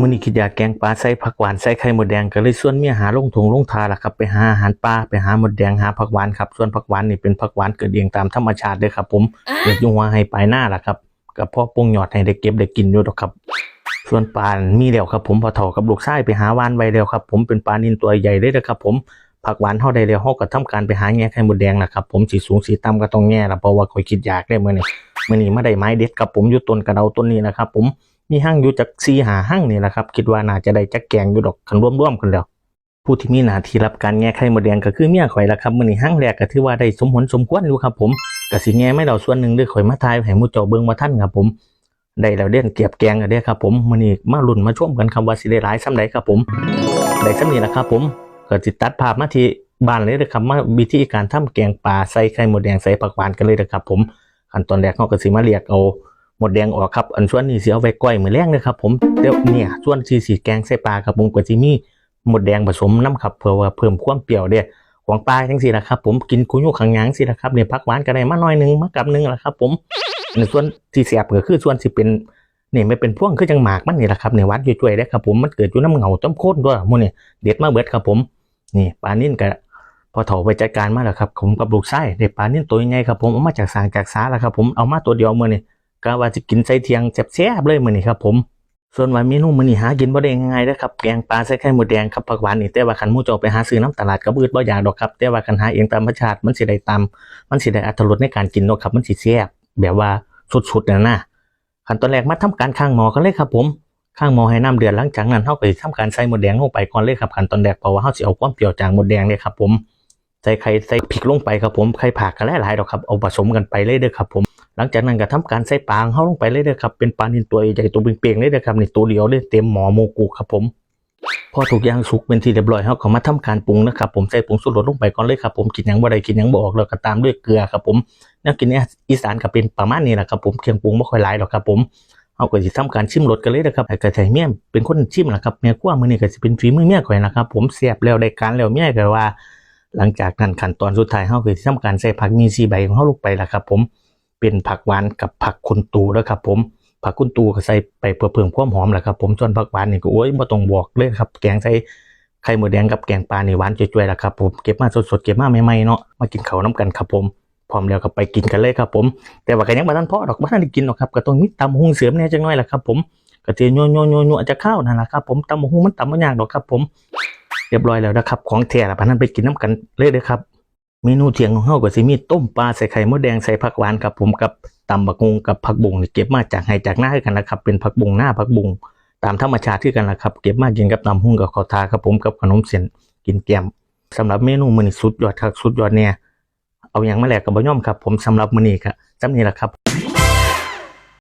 มื้อนี้คิดอยากแกงปลาใส่ผักหวานใส่ไข่หมดแดงก็เลยชวนเมียหาลงถุงลงทาล่ะครับไปหาอาหารปลาไปหาหมดแดงหาผักหวานครับส่วนผักหวานนี่เป็นผักหวานเกิดเองตามธรรมชาติเด้อครับ ผมเกิดอยู่หัวให้ปลายหน้าล่ะครับก็พอปรุงยอดให้ได้เก็บได้กินอยู่ดอกครับ ส่วนปลามีแล้วครับ ผมพอเฒ่ากับลูกชายไปหาวานไว้แล้วครับ ผมเป็นปลานินตัวใหญ่เลยนะครับ ผมผักหวานเฮาได้แล้วเฮาก็ทำการไปหาแง่ไข่หมดแดงล่ะครับ ผมสีสูงสีต่ำก็ต้องแง่ล่ะเพราะว่าข่อยคิดอยากได้เมื้อนี้มื้อนี้มาได้ไม้เด็ดครับผมอยู่ต้นกระเดาต้นนี้นะครับ ผม มีหั่งอยู่จัก4 5หั่งนี่แหละครับ คิดว่าน่าจะได้จักแกงอยู่ดอกคันร่วมๆกันแล้ว ผู้ที่มีหน้าที่รับการแง่ไข่มดแดงก็คือเมียข่อยละครับมื้อนี้หั่งแรกก็ถือว่าได้สมผลสมควรอยู่ครับ ผมก็สิแง่ไม่เราส่วนหนึ่งด้อข่อยมาทายให้หมู่เจ้าเบิ่งว่าท่านครับผมได้แล้วเด่นเก็บแกงกันเด้ครับผมมื้อนี้มาลุ้นมาชมกันครับว่าสิได้หลายส่ำใดครับผมได้ส่ำนี้ละครับ ผมก็สิตัดภาพมาที่บ้านเลยเด้อครับมาวิธีการทำแกงปลาใส่ไข่มดแดงใส่ผักหวานกันเลยเด้อครับผมขั้นตอนแรกเฮาก็สิมาเรียกเอา หมดแดงออกครับอันส่วนนี้สิเอาไว้ก้อยมือแรงเด้อครับผมเดี๋ยวเนี่ยส่วนที่สิแกงใส่ปลาครับผมก็สิมีหมดแดงผสมน้ำครับเพื่อว่าเพิ่มความเปรี้ยวเด้ของปลาจังซี่ล่ะครับผมกินกุยุขังยังสิล่ะครับเนี่ยผักหวานก็ได้มาหน่อยหนึงมากับหนึงล่ะครับ ผมในส่วนที่แซ่บก็คือส่วนสิเป็นเนี่ยไม่เป็นพ่วงคือจังหมากมันนี่แหละครับในวัดอยู่ช่วยได้ครับผมมันเกิดอยู่น้ำเหงาต้มโค้นด้วยมูนี่เด็ดมาเบิดครับผมนี่ปลานิ่นกับพอเถาไปจัดการมาแล้วครับผมกับลูกไส้เด็ดปลานิ่นตัวใหญ่ครับผมเอามาจากสางจากสาแล้วครับผมเอามาตัวเดียวมือนี่ ก็ว่าจะกินใส่เทียงแซ่บๆเลยมือนี่ครับผมส่วนวันเมนูมือนี่หากินบ่ได้ง่ายๆนะครับแกงปลาใส่ไข่หมดแดงครับผักหวานนี่แต่ว่าคันหมู่เจ้าไปหาซื้อน้ำตลาดก็บืดบ่อยากดอกครับแต่ว่าคันหาเองตามธรรมชาติมันสิได้ตามมันสิได้อรรถรสในการกินเนาะครับมันสิแซ่บแบบว่าสุดๆนะนะขั้นตอนแรกมาทำการข้างหมอกันเลยครับผมข้างหมอให้น้ำเดือดหลังจากนั้นเฮาไปทำการใส่หมดแดงลงไปก่อนเลยครับขั้นตอนแรกเพราะว่าเฮาสิเอาความเปรี้ยวจากหมดแดงเนี่ยครับผม ใส่ไข่ใส่พริกลงไปครับผมไข่ผักกันหลายๆดอกครับเอาผสมกันไปเลยเด้อครับผมหลังจากนั้นก็ทำการใส่ปลาของเฮาลงไปเลยเด้อครับเป็นปลานิลตัวใหญ่ตัวเปล่งๆเลยเด้อครับนี่ตัวเดียวเลยเต็มหมอโมกุครับผมพอทุกย่างสุกเป็นที่เรียบร้อยเฮาก็มาทำการปรุงนะครับผมใส่ผงชูรสลงไปก่อนเลยครับผมกินยังบ่ได้กินยังบ่ออกแล้วก็ตามด้วยเกลือครับผมแนวกินเนี่ยอีสานก็เป็นประมาณนี้แหละครับผมเครื่องปรุงบ่ค่อยหลายหรอกครับผมเอาก็สิทำการชิมรสกันเลยนะครับไอ้กระไทยเมียเป็นคนชิมนะครับเมียขั้วมือนี่ก็สิเป็นฝีมือเมียข่อยนะครับผมเสียบแล้วได้การแล้วเมียก็ว่า หลังจากนั้นขั้นตอนสุดท้ายเฮาก็สิทำการใส่ผักมีซีใบของเฮาลงไปละครับ ผมเป็นผักหวานกับผักคุณตูแล้วครับ ผมผักคุณตูก็ใส่ไปเพื่อเพิ่มความหอมแหละครับ ผมส่วนผักหวานนี่ก็โอ้ยบ่ต้องบอกเลยครับ แกงใส่ไข่หมูแดงกับแกงปลานี่หวานจ่วยๆละครับผมเก็บมาสดๆเก็บมาใหม่ๆเนาะมากินข้าวน้ำกันครับผมพร้อมแล้วก็ไปกินกันเลยครับ ผม แต่ว่าก็ยังบ่ทันพอดอกบ่ทันได้กินหรอกครับก็ต้องมีตำหุงเสริมแน่จังน้อยล่ะครับ ผมก็สิยัวๆๆๆจะข้าวนั่นล่ะครับ ผมตำหุงมันตำบ่ยากดอกครับ ผม เรียบร้อยแล้วนะครับของแท้ละพะนั้นไปกินน้ำกันเลยเด้อครับเมนูเที่ยงของเฮาก็สิมีต้มปลาใส่ไข่มดแดงใส่ผักหวานครับผมกับตำบักงงกับผักบุ้งเก็บมาจากไห้จากหน้าคือกันนะครับเป็นผักบุ้งหน้าผักบุ้งตามธรรมชาติที่กันละครับ เก็บมากินกับตำหุ่งกับข้าวทาครับผมกับขนมเส้นกินแกมสำหรับเมนูมื้อนี้สุดยอดครับสุดยอดเนี่ยเอาอย่างมาแลกกับบ่ย่อมครับ ผมสำหรับมื้อนี้ครับจำนี้แหละครับ